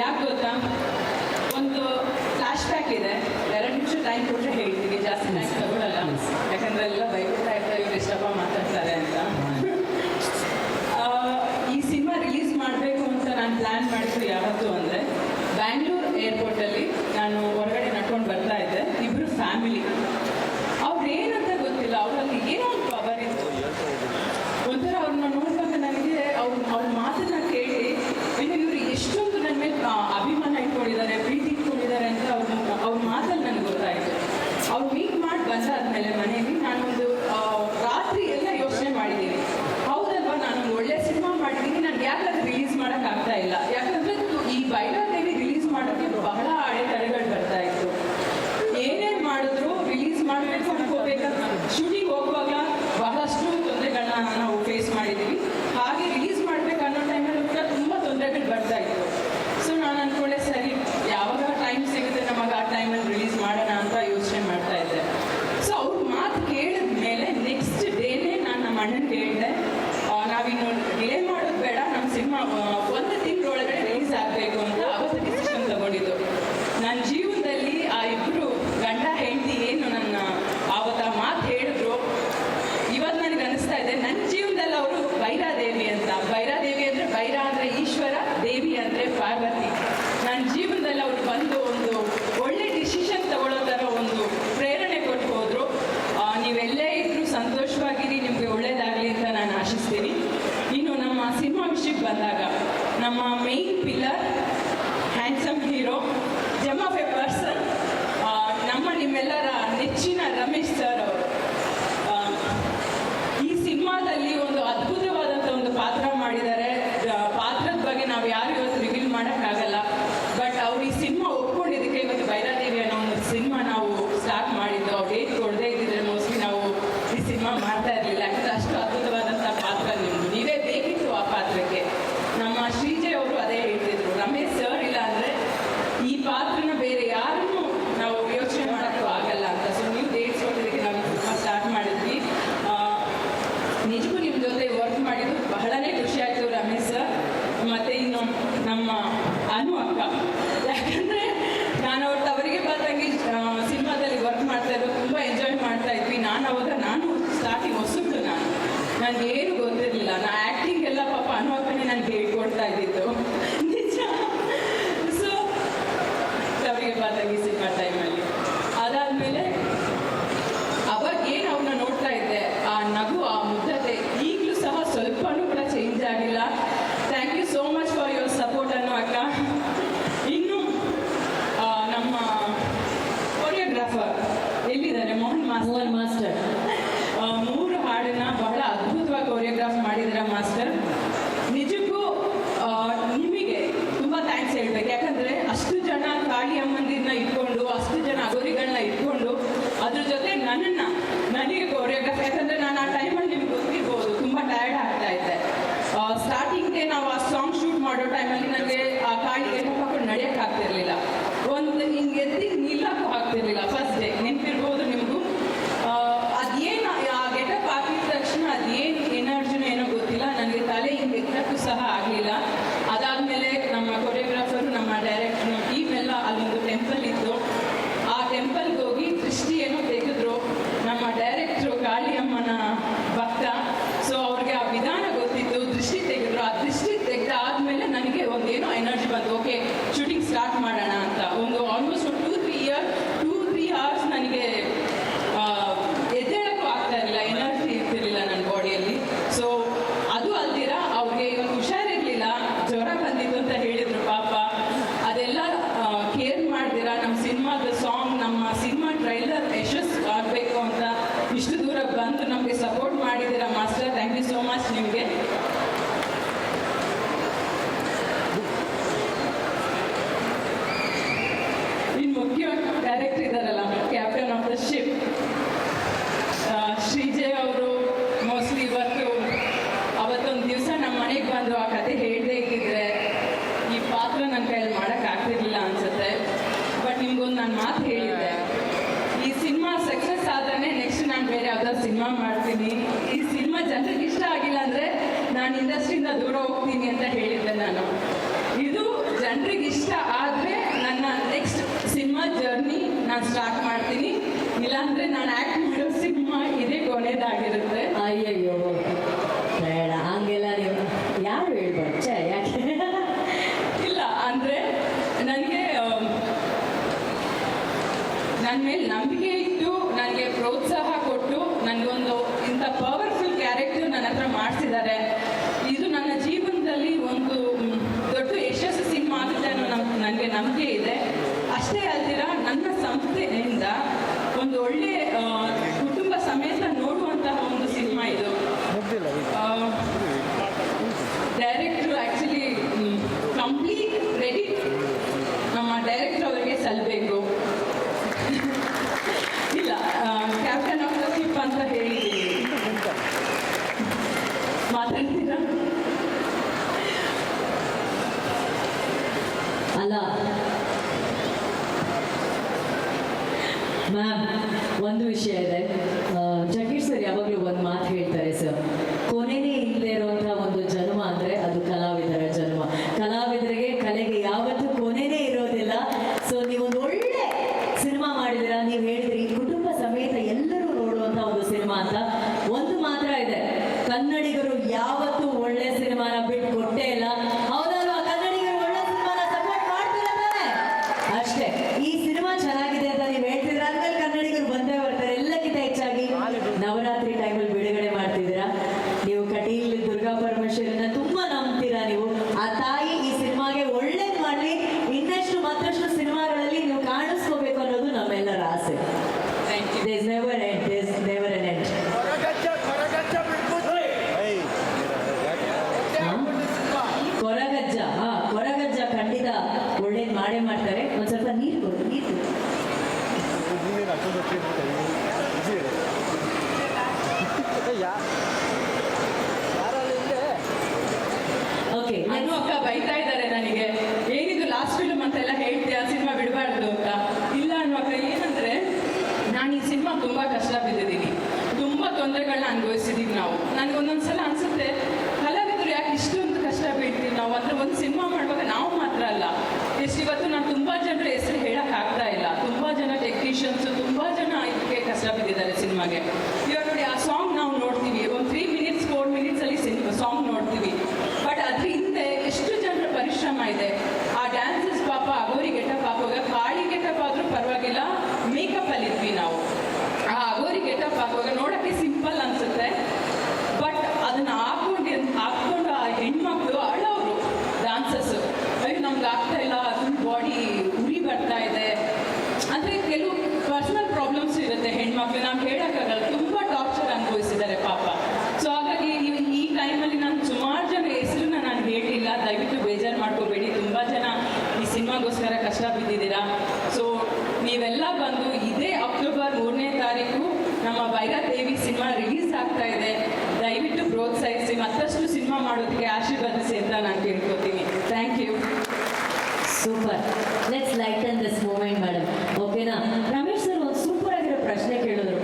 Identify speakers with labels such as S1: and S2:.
S1: ಯಾಕೆ ಗೊತ್ತಾ? ಒಂದು ಫ್ಲಾಶ್ ಬ್ಯಾಕ್ ಇದೆ. ಎರಡು ನಿಮಿಷ ಟೈಮ್ ಕೊಟ್ಟರೆ ಹೇಳ್ತೀನಿ. ಜಾಸ್ತಿ ಟೈಮ್ ತಗೊಳ್ಳಲ್ಲ ಯಾಕಂದ್ರೆ ಎಲ್ಲ ಬೈತಾ ಇರ್ತಾರೆ ಇವ್ರು ಎಷ್ಟಪ್ಪ ಮಾತಾಡ್ತಾರೆ ಅಂತ. ಈ ಸಿನಿಮಾ ರಿಲೀಸ್ ಮಾಡಬೇಕು ಅಂತ ನಾನು ಪ್ಲ್ಯಾನ್ ಮಾಡಿದ್ರು ಯಾವತ್ತು ಅಂದರೆ ಬ್ಯಾಂಗ್ಳೂರು ಏರ್ಪೋರ್ಟಲ್ಲಿ ನಾನು ಹೊರಗಡೆ ನಡ್ಕೊಂಡು ಬರ್ತಾ ಇದ್ದೆ. ಇಬ್ಬರು ಫ್ಯಾಮಿಲಿ ಅವ್ರು ಏನಂತ ಗೊತ್ತಿಲ್ಲ. ಅವರಲ್ಲಿ ಏನೋ மனு தேட ಇಂಡಸ್ಟ್ರಿಗೆ ಬಂದಾಗ ನಮ್ಮ main pillar handsome hero gem of a person ನಮ್ಮ ನಿಮ್ಮೆಲ್ಲರ ನೆಚ್ಚಿನ ರಮೇಶ್ ಸರ್ ನಾವು ಆ ಸಾಂಗ್ ಶೂಟ್ ಮಾಡೋ ಟೈಮಲ್ಲಿ ನನಗೆ ಆ ಕಾಲಿಗೆ ಹಾಕೊಂಡು ನಡೆಯೋಕ್ಕಾಗ್ತಿರ್ಲಿಲ್ಲ ಒಂದು ಹಿಂಗೆ ಎದ್ದು ನಿಲ್ಲಕ್ಕೂ ಆಗ್ತಿರ್ಲಿಲ್ಲ ಫಸ್ಟ್ ಡೇ ನೆನ್ಪಿರ್ಬೋದು? ಮಾಡಬೇಕು ಅಂತ ಇಷ್ಟು ದೂರ ಬಂದು ನಮಗೆ ಸಪೋರ್ಟ್ ಮಾಡಿದ್ದೀರಾ master. Thank you so much ನಿಮಗೆ. ಆಗಿಲ್ಲ ಅಂದ್ರೆ ನಾನು ಇಂಡಸ್ಟ್ರಿಯಿಂದ ದೂರ ಹೋಗ್ತೀನಿ ಅಂತ ಹೇಳಿದ್ದೆ ನಾನು. ಇದು ಜನರಿಗೆ ಇಷ್ಟ ಆದ್ರೆ ನನ್ನ ನೆಕ್ಸ್ಟ್ ಸಿನಿಮಾ ಜರ್ನಿ ನಾನು ಸ್ಟಾರ್ಟ್ ಮಾಡ್ತೀನಿ. ಇಲ್ಲಾಂದ್ರೆ ನಾನು ಆಕ್ಟ್ ಮಾಡೋ ಸಿನಿಮಾ ಇದೇ ಕೊನೆಯದಾಗಿರುತ್ತೆ
S2: ಅಯ್ಯಯ್ಯೋ, ಬೇಡ, ಹಂಗೆಲ್ಲ ನೀವು ಯಾರು ಹೇಳ್ಬಾರ್ದು?
S1: ನನ್ನ ಹತ್ರ ಮಾಡಿಸಿದ್ದಾರೆ. ಇದು ನನ್ನ ಜೀವನದಲ್ಲಿ ಒಂದು ದೊಡ್ಡ ಯಶಸ್ಸು ಸಿನಿಮಾ ಆಗುತ್ತೆ ಅನ್ನೋ ನಮ್ ನನಗೆ ನಂಬಿಕೆ ಇದೆ. ಅಷ್ಟೇ ಅಲ್ದಿರ ನನ್ನ ಸಂಸ್ಥೆಯಿಂದ ಒಂದು ಒಳ್ಳೆ ಕುಟುಂಬ ಸಮೇತ ನೋಡುವಂತಹ ಒಂದು ಸಿನಿಮಾ ಇದು. ಡೈರೆಕ್ಟ್ರು ಆ್ಯಕ್ಚುಲಿ ಕಂಪ್ಲೀಟ್ ಕ್ರೆಡಿಟ್ ನಮ್ಮ ಡೈರೆಕ್ಟರ್ ಅವರಿಗೆ ಸಲ್ಲಬೇಕು ಇಲ್ಲ ಕ್ಯಾಪ್ಟನ್ ಆಫ್ ದ ಶಿಪ್ ಅಂತ ಹೇಳಿದ್ದೀನಿ ಮಾತಾಡ್ತೀರಾ
S2: ಅಲ್ಲ ಮ್ಯಾಮ್ ಒಂದು ವಿಷಯ ಇದೆ. ಜಗೀರ್ ಸರ್ ಯಾವಾಗಲೂ ಒಂದು ಮಾತು ಹೇಳ್ತಾರೆ ಸರ್. ಕೊನೆನೇ ಇಲ್ಲದೆ ಇರುವಂತಹ ಒಂದು ಜನ್ಮ ಅಂದರೆ ಅದು ಕಲಾವಿದರ ಜನ್ಮ. ಕಲಾವಿದರಿಗೆ ಕಲೆಗೆ ಯಾವತ್ತೂ ಕೊನೆನೇ ಇರೋದಿಲ್ಲ. ಸೊ ನೀವೊಂದು ಒಳ್ಳೆ ಸಿನಿಮಾ ಮಾಡಿದಿರ ನೀವು ಹೇಳಿದ್ರಿ ಕುಟುಂಬ ಸಮೇತ ಎಲ್ಲರೂ ನೋಡುವಂಥ ಒಂದು ಸಿನಿಮಾ ಅಂತ. ಒಂದು ಮಾತ್ರ ಇದೆ. ಕನ್ನಡಿಗರು ಯಾವತ್ತೂ ಒಳ್ಳೆ ಸಿನಿಮಾನ ಬಿಟ್ಟು ಕೊಟ್ಟೇ ಇಲ್ಲ.
S1: ಅನುಭವಿಸಿದ್ದೀವಿ ನಾವು ಮತ್ತಷ್ಟು ಸಿನಿಮಾ ಮಾಡೋದಕ್ಕೆ ಆಶೀರ್ವದಿಸಿ ಅಂತ ನಾನು ಕೇಳ್ಕೊತೀನಿ. Thank you
S2: super let's lighten this moment madam ಓಕೆನಾ ರಮೇಶ್ ಸರ್, ಒಂದು ಸೂಪರ್ ಆಗಿರೋ ಪ್ರಶ್ನೆ ಕೇಳಿದ್ರು.